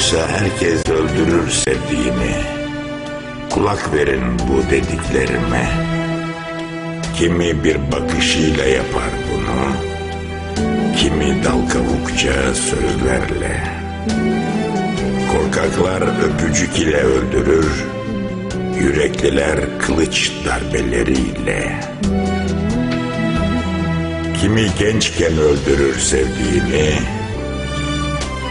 herkes öldürür sevdiğini. Kulak verin bu dediklerime. Kimi bir bakışıyla yapar bunu. Kimi dal kavukça sözlerle. Korkaklar öpücük ile öldürür. Yürekliler kılıç darbeleriyle. Kimi gençken öldürür sevdiğini,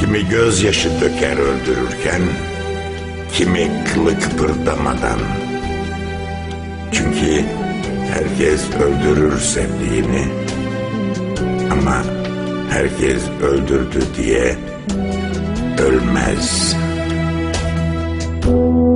Kimi gözyaşı döker öldürürken, kimi kılık pırdamadan. Çünkü herkes öldürür sevdiğini. Ama herkes öldürdü diye ölmez. thank you